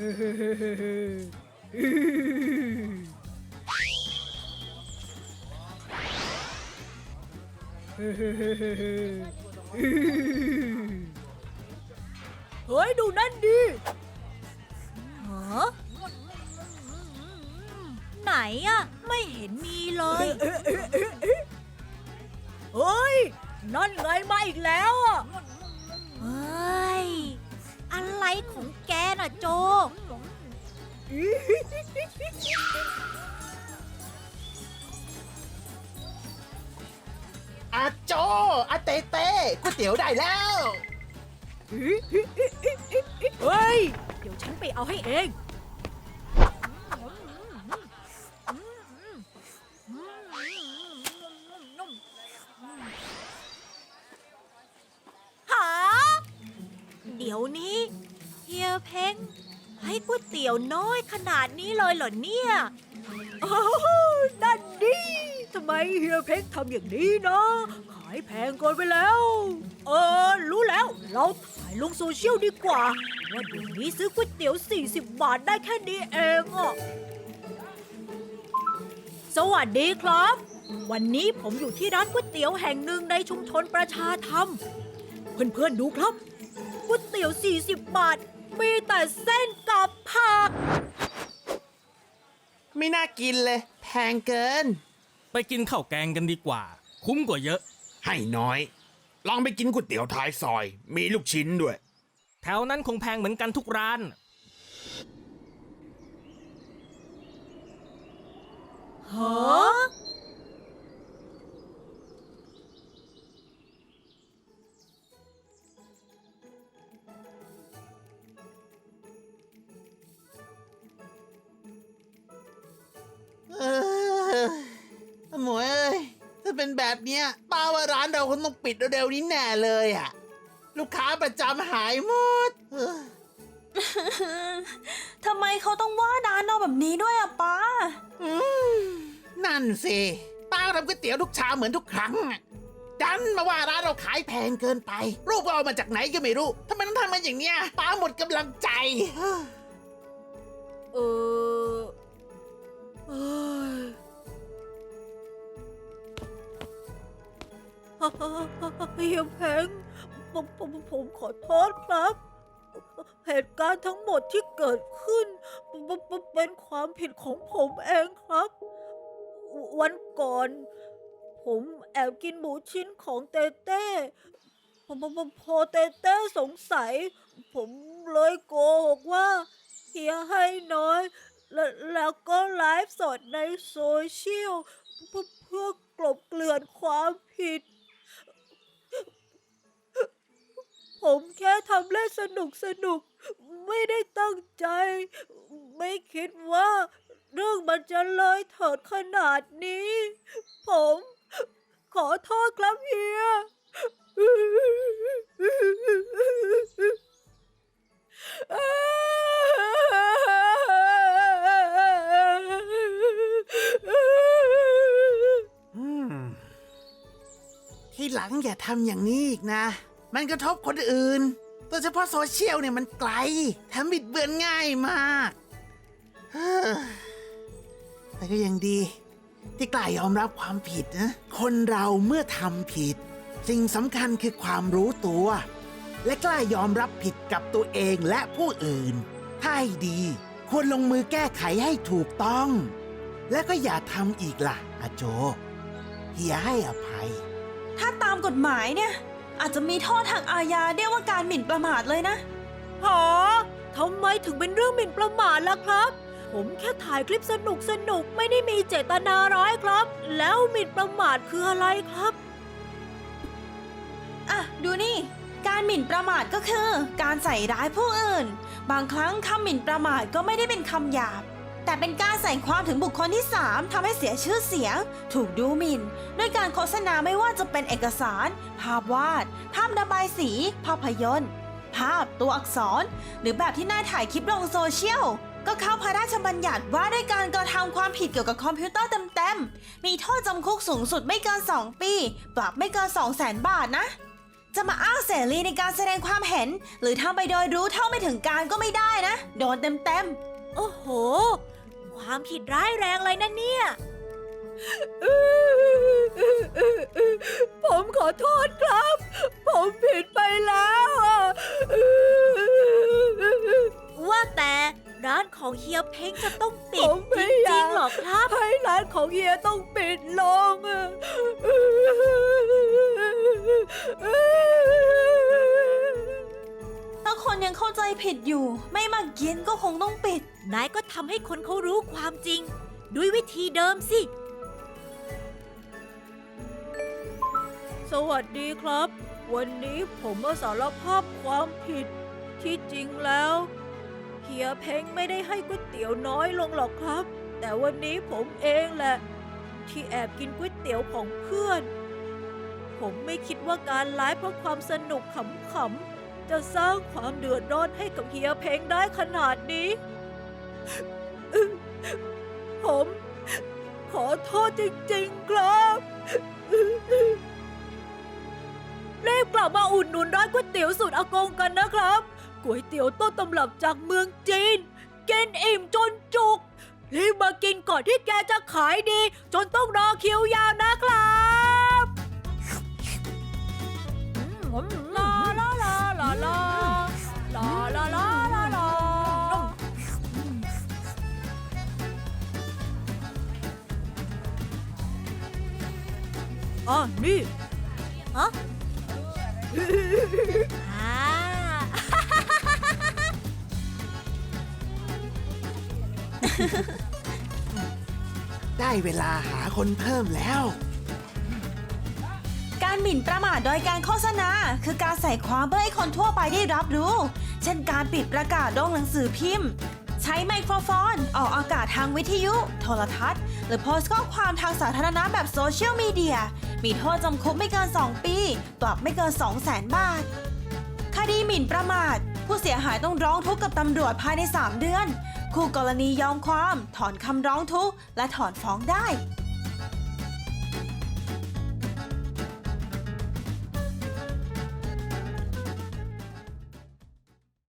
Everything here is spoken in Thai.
흐흐흐흐흐 เฮ้ยดูนั่นดิฮะไหนอะไม่เห็นมีเลยเฮ้ยนั่นไงมาอีกแล้วอะเฮ้ยอะไรของแกน่ะโจอาโจอาเต้เต้ก๋วยเตี๋ยวได้แล้ว เฮ้ย เดี๋ยวฉันไปเอาให้เอง หา เดี๋ยวนี้เฮียเพ้งให้ก๋วยเตี๋ยวน้อยขนาดนี้เลยเหรอเนี่ย โอ้นั่นดิทำไมเฮียเพ้งทำอย่างนี้นะ ขายแพงเกินไปแล้ว เออ รู้แล้ว เราถ่ายลงโซเชียลดีกว่า ว่าเดี๋ยวนี้ซื้อก๋วยเตี๋ยว 40 บาทได้แค่นี้เองอะสวัสดีครับ วันนี้ผมอยู่ที่ร้านก๋วยเตี๋ยวแห่งหนึ่งในชุมชนประชาธรรม เพื่อนๆดูครับก๋วยเตี๋ยว 40 บาท มีแต่เส้นกับผัก ไม่น่ากินเลย แพงเกิน ไปกินข้าวแกงกันดีกว่า คุ้มกว่าเยอะ ให้น้อย ลองไปกินก๋วยเตี๋ยวท้ายซอย มีลูกชิ้นด้วย แถวนั้นคงแพงเหมือนกันทุกร้าน ฮะเออหมวยเอ้ยถ้าเป็นแบบเนี้ยป้าว่าร้านเราคงต้องปิดเร็วๆนี้แน่เลยอะ ลูกค้าประจำหายหมดเออทำไมเขาต้องว่าร้านเราแบบนี้ด้วยอะป้า อืมนั่นสิป้าทำก๋วยเตี๋ยวทุกชามเหมือนทุกครั้งอะดันมาว่าร้านเราขายแพงเกินไป รูปก็เอามาจากไหนก็ไม่รู้ทำไมต้องทำมาอย่างเนี้ยป้าหมดกำลังใจ เออเอ้ยเฮียแพง ผมผมผมขอโทษครับ เหตุการณ์ทั้งหมดที่เกิดขึ้น เป็นความผิดของผมเองครับ วันก่อน ผมแอบกินหมูชิ้นของเต้เต้ผมพอเต้เต้สงสัย ผมเลยโกหกว่าเฮียให้น้อยแล้วแล้วก็ไลฟ์สดในโซเชียลเพื่อกลบเกลื่อนความผิด ผมแค่ทำเล่นสนุกสนุก ไม่ได้ตั้งใจ ไม่คิดว่า เรื่องมันจะเลยเถิดขนาดนี้ ผม ขอโทษครับเฮีย ที่หลังอย่าทำอย่างนี้อีกนะ มันกระทบคนอื่น โดยเฉพาะโซเชียลเนี่ยมันไกลแถมบิดเบือนง่ายมากแต่ก็ยังดี ที่กล้ายอมรับความผิดนะ คนเราเมื่อทำผิด สิ่งสำคัญคือความรู้ตัว และกล้ายอมรับผิดกับตัวเองและผู้อื่น ถ้าให้ดี ควรลงมือแก้ไขให้ถูกต้อง และก็อย่าทำอีกล่ะอาโจเฮียให้อภัย ถ้าตามกฎหมายเนี่ย อาจจะมีโทษทางอาญาเรียกว่าการหมิ่นประมาทเลยนะหาทำไมถึงเป็นเรื่องหมิ่นประมาทล่ะครับ ผมแค่ถ่ายคลิปสนุกสนุกๆไม่ได้มีเจตนาร้ายครับ แล้วหมิ่นประมาทคืออะไรครับ อะ ดูนี่ การหมิ่นประมาทก็คือ การใส่ร้ายผู้อื่น บางครั้งคำหมิ่นประมาทก็ไม่ได้เป็นคำหยาบ แต่เป็นการใส่ความถึงบุคคลที่ 3ทำให้เสียชื่อเสียง ถูกดูหมิ่นด้วยการโฆษณาไม่ว่าจะเป็นเอกสาร ภาพวาด ภาพระบายสี ภาพยนตร์ ภาพตัวอักษร หรือแบบที่น่าถ่ายคลิปลงโซเชียล ก็เข้าพระราชบัญญัติว่าด้วยการกระทำความผิดเกี่ยวกับคอมพิวเตอร์เต็มๆ มีโทษจำคุกสูงสุดไม่เกิน 2 ปี ปรับไม่เกิน 2 0 0แสนบาทนะจะมาอ้างเสรีในการแสดงความเห็น หรือทำไปโดยรู้เท่าไม่ถึงการก็ไม่ได้นะ โดนเต็มๆ โอ้โห ความผิดร้ายแรงเลยนะเนี่ย ผมขอโทษครับ ผมผิดไปแล้วอะว่าแต่ร้านของเฮียเพ้งจะต้องปิดจริงๆหรอครับให้ร้านของเฮียต้องปิดลงถ้า คนยังเข้าใจผิดอยู่ ไม่มากินก็คงต้องปิด นายก็ทำให้คนเขารู้ความจริง ด้วยวิธีเดิมสิ สวัสดีครับ วันนี้ผมมาสารภาพความผิด ที่จริงแล้วเฮียเพ้งไม่ได้ให้ก๋วยเตี๋ยวน้อยลงหรอกครับ แต่วันนี้ผมเองแหละ ที่แอบกินก๋วยเตี๋ยวของเพื่อน ผมไม่คิดว่าการไลฟ์เพราะความสนุกขำๆ จะสร้างความเดือดร้อนให้กับเฮียเพงได้ขนาดนี้ ผม ขอโทษจริงๆครับรีบกลับมาอุดหนุนร้านก๋วยเตี๋ยวสูตรอากงกันนะครับก๋วยเตี๋ยวต้นตำรับจากเมืองจีนกินอิ่มจนจุก รีบมากินก่อนที่แกจะขายดี จนต้องรอคิวยาวนะครับ ลอลอลอลอลอลออ๋อนี่ฮะอ่าได้เวลาหาคนเพิ่มแล้ว หมิ่นประมาทโดยการโฆษณา คือการใส่ความเพื่อให้คนทั่วไปได้รับรู้ เช่นการปิดประกาศลงหนังสือพิมพ์ ใช้ไมโครโฟน ออกอากาศทางวิทยุ โทรทัศน์ หรือโพสต์ข้อความทางสาธารณะแบบโซเชียลมีเดีย มีโทษจำคุกไม่เกิน 2 ปี ปรับไม่เกิน 2 0 0แสนบาท คดีหมิ่นประมาท ผู้เสียหายต้องร้องทุกข์กับตำรวจภายใน 3 เดือน คู่กรณียอมความ ถอนคำร้องทุกข์และถอนฟ้องได้